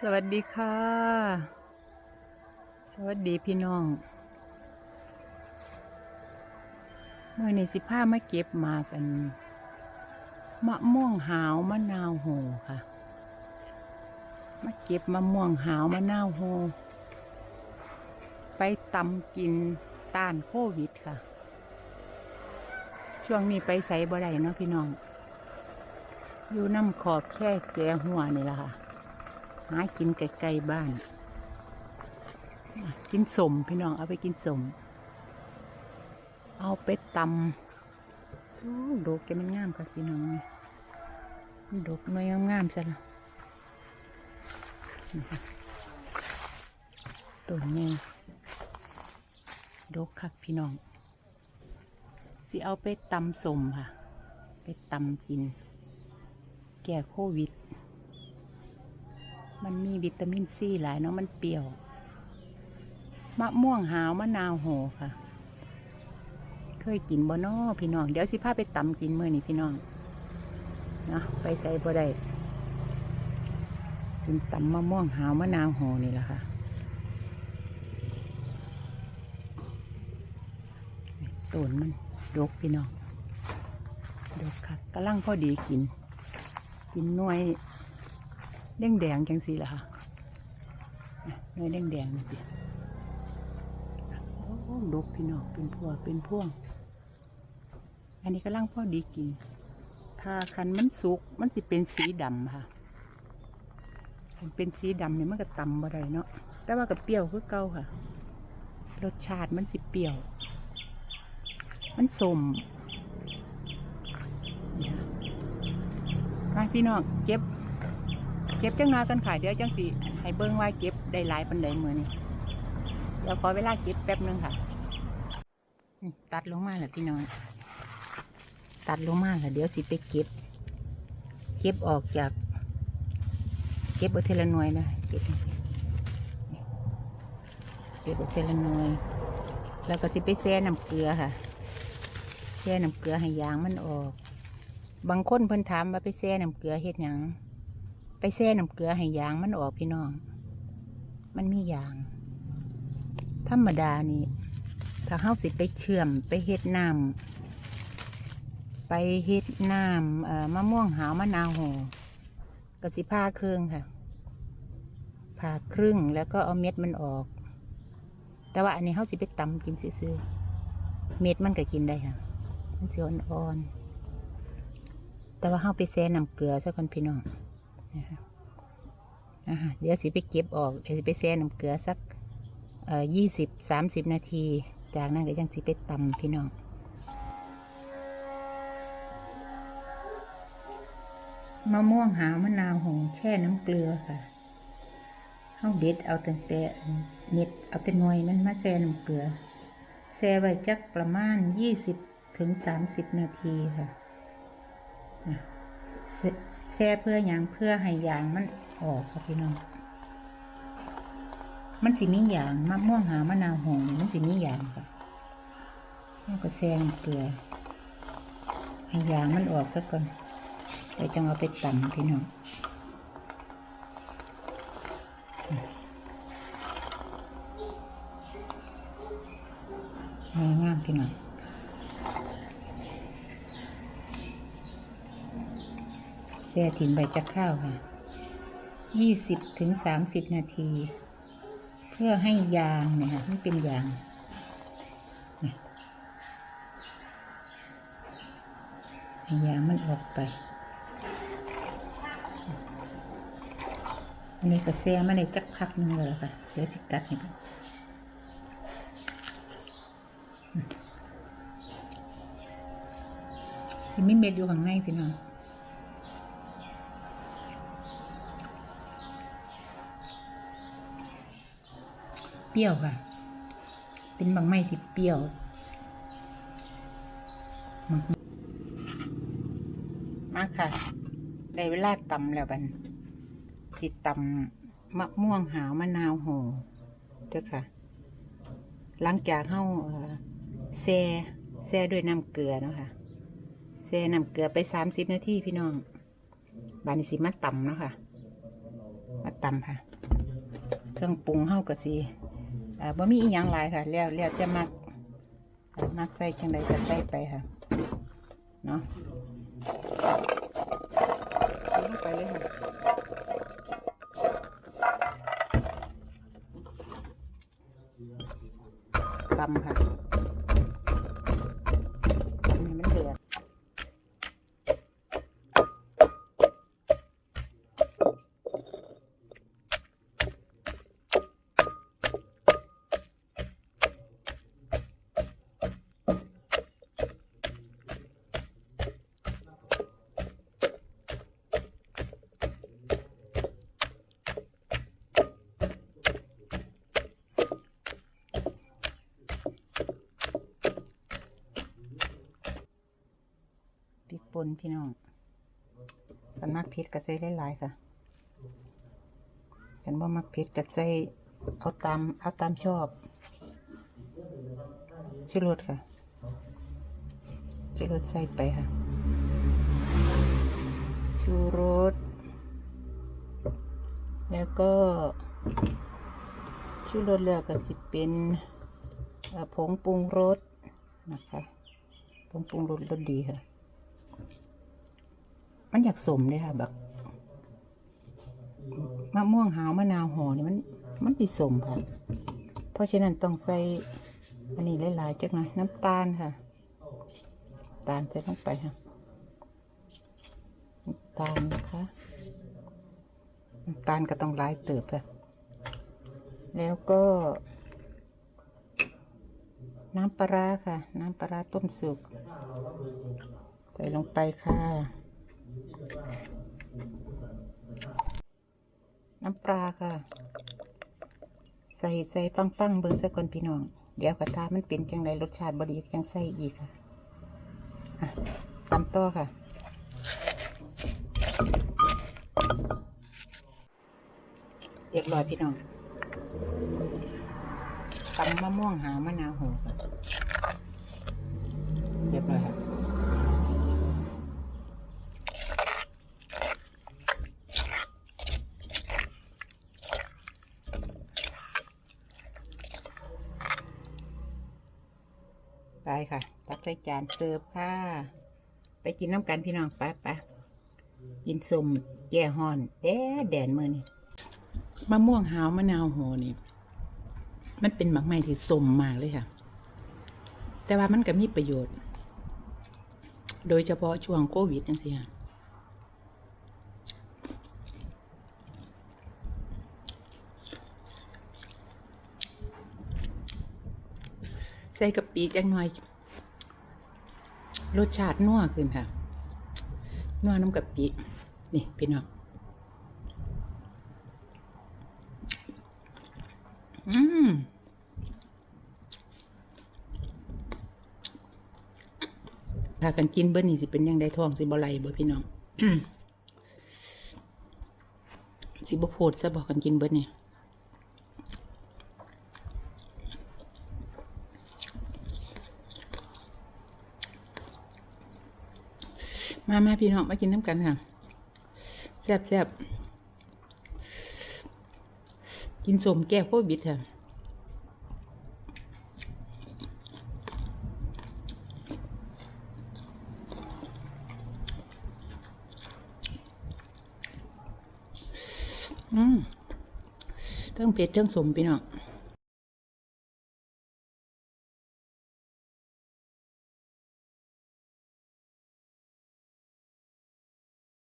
สวัสดีค่ะ สวัสดีพี่น้อง เมื่อในสิผ้ามาเก็บมากันมะม่วงหาวมะนาวโหค่ะ มาเก็บมะม่วงหาวมะนาวโห ไปตำกินต้านโควิดค่ะ ช่วงนี้ไปใส่บ่ได้เนาะพี่น้อง อยู่น้ำขอบแค่แก่หัวนี่แหละค่ะ หากินไกลๆบ้าน กินสมพี่น้องเอาไปกินสม เอาไปตำโอ้ดกแกมันงามค่ะพี่น้องดกน้อยงามๆซะละตัวนี้ดกคักพี่น้อง สิเอาไปตำสมค่ะ ไปตำกิน แก่โควิด มันมีวิตามินซีหลายเนาะมันเปรี้ยว มะม่วงหาวมะนาวโหค่ะ เคยกินบ่นอพี่น้อง เดี๋ยวสิพาไปตำกินเมื้อนี้พี่น้องนะไปใส่บ่ได้กินตำมะม่วงหาวมะนาวโหนี่แหละค่ะต้นมันดกพี่น้องดกค่ะกำลังพอดีกิน กินน่วย แดงแดงจังสีล่ะค่ะเนื้อแดงแดงนี่สิโอ้ดกพี่น้องเป็นพวงเป็นพวง อันนี้ก็ล่างพ่อดีกิน ถ้าคันมันสุกมันสิเป็นสีดำค่ะคันเป็นสีดำเนี่ยมันก็ตำบ่ได้เนาะแต่ว่าก็เปรี้ยวคือเก่าค่ะ รสชาติมันสิเปรี้ยว มันสมมาพี่น้องเก็บ เก็บจังน้อยกันค่ะเดี๋ยวจังสิให้เบิ้งว่าเก็บได้หลายปันใดมือนี่เดี๋ยวขอเวลาเก็บแป๊บหนึงค่ะนี่ตัดลงมาแล้วพี่น้องตัดลงมาแล้วเดี๋ยวสิไปเก็บ เก็บออกจาก เก็บเอาเทละหน่วยนะเก็บเก็บเอาเทละหน่วยแล้วก็สิไปแช่น้ำเกลือค่ะแช่น้ำเกลือให้ยางมันออก บางคนเพิ่นถามว่าไปแช่น้ำเกลือเฮ็ดหยัง ไปแช่น้ำเกลือให้ยางมันออกพี่น้อง มันมียาง ธรรมดานี่ถ้าเฮาสิไปเชื่อมไปเฮ็ดน้ำไปเฮ็ดน้ำเอ่อมะม่วงหาวมะนาวโหก็สิผ่าครึ่งค่ะผ่าครึ่งแล้วก็เอาเม็ดมันออก แต่ว่าอันนี้เฮาสิไปตำกินซื่อเม็ดมันก็กินได้ค่ะมันสิอ่อนๆแต่ว่าเฮาไปแช่น้ำเกลือซะก่อนพี่น้อง นะคะอ่าเดี๋ยวสิไปเก็บออกเดี๋ยวสิไปแช่น้ำเกลือสักเอ่อยี่สิบสามสิบนาที จากนั้นก็ยังสิไปตำพี่น้องมะม่วงหาวมะนาวหงแช่น้ำเกลือค่ะเอาเด็ดเอาตั้งแต่เม็ดเอาแต่หน่วยมันมาแช่น้ำเกลือแช่ไว้จักประมาณยี่สิบถึงสามสิบนาทีค่ะ แช่เพื่ออย่างเพื่อให้ยางมันออกค่ะพี่น้อง มันสิมียางมะม่วงหามะนาวหงมันสิมียางค่ะแล้วก็แช่เกลือให้ยางมันออกซะก่อนเดี๋ยวจังเอาไปตำพี่น้องงามงามพี่น้อง แช่ถิ่นใบจักข้าวค่ะยี่สิบถึงสามสิบนาที เพื่อให้ยางเนี่ยค่ะไม่เป็นยางนี่ให้ยางมันออกไป อันนี้ก็แช่มาในจักพักหนึงเลยค่ะเดี๋ยวสิกัดให้ดูยังไม่เม็ดอยู่ข้างในพี่น้อง เปรี้ยวค่ะ เป็นบางไม้ที่เปรี้ยวมามาค่ะ ได้เวลาตำแล้วบันสิตำมะม่วงหาวมะนาวโหเด้อค่ะ หลังจากเข้าแช่แช่ด้วยน้ำเกลือเนาะค่ะแช่น้ำเกลือไปสามสิบนาทีพี่น้อง บานนี้สิมาตำเนาะค่ะ มาตำค่ะ เครื่องปรุงเฮาก็สิอ่า บ่มีอีหยังหลายค่ะแล้วแล้วจะมักมักใส่จังใดก็ใส่ไปค่ะเนาะลงไปเลยค่ะ ปนพี่น้องกันมักเผ็ดก็ใส่หลายๆค่ะกันบ่มักเผ็ดก็ใส่เอาตามเอาตามชอบชิรสค่ะชิรสใส่ไปค่ะชูรสแล้วก็ชูรสแล้วก็สิเป็นผงปรุงรสนะคะผงปรุงรสรสดีค่ะ มันอยากสมเลยค่ะแบบมะม่วงหาวมะนาวห่อนี่มัน มันติสมค่ะ เพราะฉะนั้นต้องใส่อันนี้หลายๆจักหน่อยน้ำตาลค่ะ ตาลใส่ลงไปค่ะตาลนะคะน้ำตาลก็ต้องหลายเติบค่ะ แล้วก็ น้ำปลาค่ะ น้ำปลาต้มสุก ใส่ลงไปค่ะ น้ำปลาค่ะ ใส่ใส่ฟังฟังเบิ่งสักคนพี่น้อง เดี๋ยวกระทามันเป็นจังไรรสชาติบดีจังใส่อีกค่ะตำต่อค่ะ เรียบร้อยพี่น้องตำมะม่วงหามะนาวโหค่ะเรียบร้อยค่ะ ไปค่ะ ตักใส่จานเสิร์ฟค่ะ ไปกินน้ำกันพี่น้องไปไปกินสมแย่ห่อนแดดแดนมือนี่มะม่วงหาวมะนาวโหนี่ มันเป็นหมักไม้ที่สมมากเลยค่ะ แต่ว่ามันก็มีประโยชน์ โดยเฉพาะช่วงโควิดจังซี่ค่ะ ใส่กะปิจังหน่อย รสชาตินัวขึ้นค่ะ นัวน้ำกะปิ นี่พี่น้องอืมถ้ากันกินเบิ้ลนี่สิเป็นยังได้ท้องสิบ่ไหลบ่พี่น้องสิบ่โพดซะบอกกันกินเบิ้ลนี่ มามาพี่น้องมากินน้ำกันค่ะแซ่บแซ่บกินสมแก้วโควิดค่ะอืมเทั้งเผ็ดเทั้งสมพี่น้อง